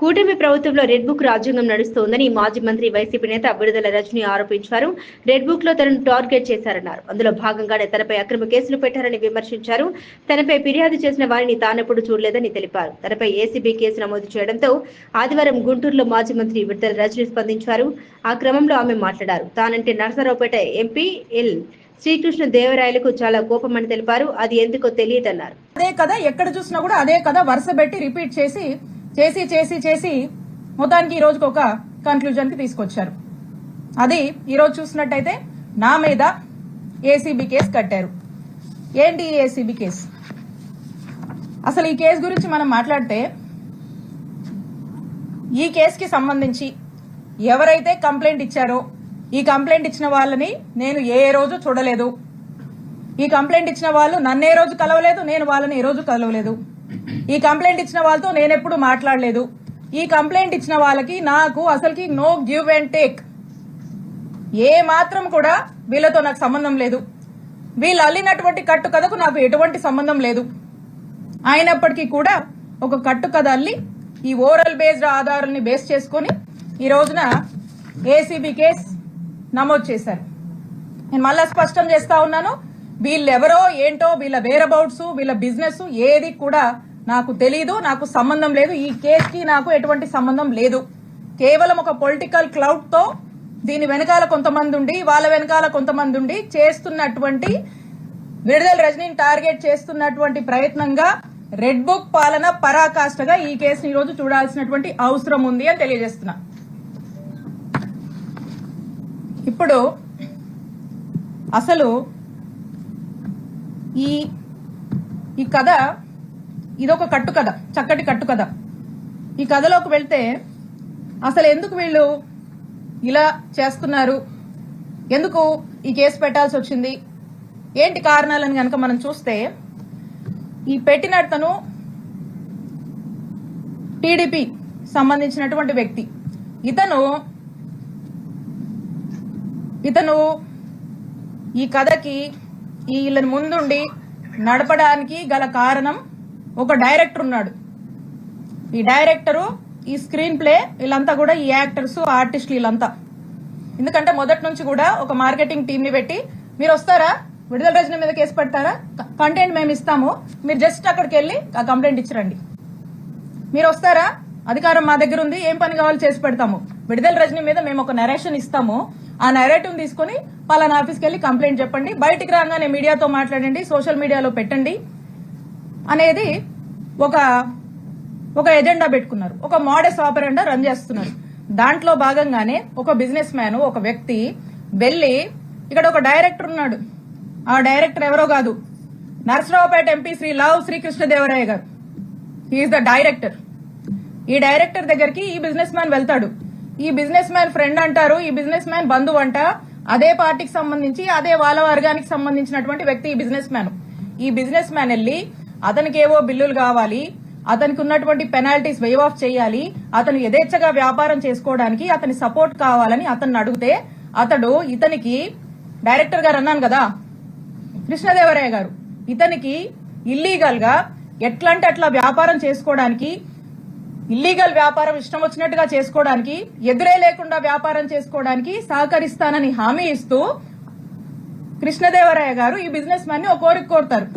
కూటమి ప్రభుత్వంలో red book రాజ్యాంగం నడుస్తోందని మాజీ మంత్రి వైసీపీ నేత విడుదల రజని ఆరోపించారు. రెడ్ బుక్లో తనను టార్గెట్ చేశారన్నారు. అందులో భాగంగానే తనపై అక్రమ కేసులు పెట్టారని విమర్శించారు. తనపై ఫిర్యాదు చేసిన వారిని తానెప్పుడు చూడలేదని తెలిపారు. తనపై ఏసీబీ కేసు నమోదు చేయడంతో ఆదివారం గుంటూరులో మాజీ మంత్రి విడుదల రజని స్పందించారు. ఆ క్రమంలో ఆమె మాట్లాడారు. తానంటే నరసరావుపేట ఎంపీ ఎల్ శ్రీకృష్ణ దేవరాయలకు చాలా కోపమని తెలిపారు. అది ఎందుకో తెలియదన్నారు. అదే కథ ఎక్కడ చూసినా కూడా అదే కథ వరుస పెట్టి రిపీట్ చేసి చేసి చేసి చేసి మొత్తానికి ఈ రోజుకి ఒక కన్క్లూజన్కి తీసుకొచ్చారు. అది ఈరోజు చూసినట్టయితే నా మీద ఏసీబీ కేసు కట్టారు. ఏంటి ఏసీబీ కేసు? అసలు ఈ కేసు గురించి మనం మాట్లాడితే ఈ కేసుకి సంబంధించి ఎవరైతే కంప్లైంట్ ఇచ్చారో ఈ కంప్లైంట్ ఇచ్చిన వాళ్ళని నేను ఏ రోజు చూడలేదు. ఈ కంప్లైంట్ ఇచ్చిన వాళ్ళు నన్ను ఏ రోజు కలవలేదు నేను వాళ్ళని ఏ రోజు కలవలేదు. ఈ కంప్లైంట్ ఇచ్చిన వాళ్ళతో నేనెప్పుడు మాట్లాడలేదు. ఈ కంప్లైంట్ ఇచ్చిన వాళ్ళకి నాకు అసలుకి నో గివ్ అండ్ టేక్. ఏ మాత్రం కూడా వీళ్ళతో నాకు సంబంధం లేదు. వీళ్ళు అల్లినటువంటి కట్టు కథకు నాకు ఎటువంటి సంబంధం లేదు. అయినప్పటికీ కూడా ఒక కట్టు కథ అల్లి ఈ ఓరల్ బేస్డ్ ఆధారాలని బేస్ చేసుకొని ఈ రోజున ఏసీబీ కేసు నమోదు చేశారు. నేను మళ్ళా స్పష్టం చేస్తా ఉన్నాను. వీళ్ళెవరో ఏంటో వీళ్ళ వేరబౌట్స్ వీళ్ళ బిజినెస్ ఏది కూడా నాకు తెలీదు నాకు సంబంధం లేదు. ఈ కేసుకి నాకు ఎటువంటి సంబంధం లేదు. కేవలం ఒక పొలిటికల్ క్లౌడ్తో దీని వెనకాల కొంతమంది ఉండి వాళ్ళ వెనకాల కొంతమంది ఉండి చేస్తున్నటువంటి విడుదల రజనీని టార్గెట్ చేస్తున్నటువంటి ప్రయత్నంగా రెడ్ బుక్ పాలన పరాకాష్ఠగా ఈ కేసుని ఈరోజు చూడాల్సినటువంటి అవసరం ఉంది అని తెలియజేస్తున్నా. ఇప్పుడు అసలు ఈ ఈ కథ ఇదొక కట్టు కథ చక్కటి కట్టు కథ ఈ కథలోకి వెళ్తే అసలు ఎందుకు వీళ్ళు ఇలా చేస్తున్నారు ఎందుకు ఈ కేసు పెట్టాల్సి వచ్చింది? ఏంటి కారణాలని కనుక మనం చూస్తే ఈ పెట్టినతను టీడీపీ సంబంధించినటువంటి వ్యక్తి. ఇతను ఇతను ఈ కథకి వీళ్ళని ముందుండి నడపడానికి గల కారణం ఒక డైరెక్టర్ ఉన్నాడు. ఈ డైరెక్టరు ఈ స్క్రీన్ ప్లే వీళ్ళంతా కూడా ఈ యాక్టర్స్ ఆర్టిస్టులు వీళ్ళంతా. ఎందుకంటే మొదటి నుంచి కూడా ఒక మార్కెటింగ్ టీం ని పెట్టి మీరు వస్తారా? విడుదల రజన మీద కేసు పెడతారా? కంటెంట్ మేము ఇస్తాము. మీరు జస్ట్ అక్కడికి వెళ్ళి ఆ కంప్లైంట్ ఇచ్చిరండి. మీరు వస్తారా? అధికారం మా దగ్గర ఉంది. ఏం పని కావాలో చేసి పెడతాము. విడుదల రజనీ మీద మేము ఒక నరేషన్ ఇస్తాము. ఆ నెరేటివ్ తీసుకుని పలానా ఆఫీస్కి వెళ్ళి కంప్లైంట్ చెప్పండి. బయటికి రాగానే మీడియాతో మాట్లాడండి. సోషల్ మీడియాలో పెట్టండి అనేది ఒక ఒక ఎజెండా పెట్టుకున్నారు. ఒక మోడెస్ ఆపరెండా రన్ చేస్తున్నారు. దాంట్లో భాగంగానే ఒక బిజినెస్ మ్యాన్ ఒక వ్యక్తి వెళ్ళి ఇక్కడ ఒక డైరెక్టర్ ఉన్నాడు. ఆ డైరెక్టర్ ఎవరో కాదు. నరసరావుపేట ఎంపీ శ్రీ లావ్ శ్రీకృష్ణదేవరాయ గారు. హీఈస్ ద డైరెక్టర్ ఈ డైరెక్టర్ దగ్గరికి ఈ బిజినెస్ మ్యాన్ వెళ్తాడు. ఈ బిజినెస్ మ్యాన్ ఫ్రెండ్ అంటారు ఈ బిజినెస్ మ్యాన్ బంధువు అంట. అదే పార్టీకి సంబంధించి అదే వాళ్ళ వర్గానికి సంబంధించినటువంటి వ్యక్తి ఈ బిజినెస్ మ్యాన్. ఈ బిజినెస్ మ్యాన్ వెళ్ళి అతనికి ఏవో బిల్లులు కావాలి అతనికి ఉన్నటువంటి పెనాల్టీస్ వేవ్ ఆఫ్ చేయాలి అతను యథేచ్ఛగా వ్యాపారం చేసుకోవడానికి అతని సపోర్ట్ కావాలని అతన్ని అడిగితే అతడు ఇతనికి డైరెక్టర్ గారు అన్నాను కదా కృష్ణదేవరాయ గారు ఇతనికి ఇల్లీగల్గా ఎట్లంటే అట్లా వ్యాపారం చేసుకోవడానికి ఇల్లీగల్ వ్యాపారం ఇష్టం వచ్చినట్టుగా చేసుకోవడానికి ఎదురే లేకుండా వ్యాపారం చేసుకోవడానికి సహకరిస్తానని హామీ ఇస్తూ కృష్ణదేవరాయ గారు ఈ బిజినెస్ మ్యాన్ని ఒక కోరిక కోరుతారు.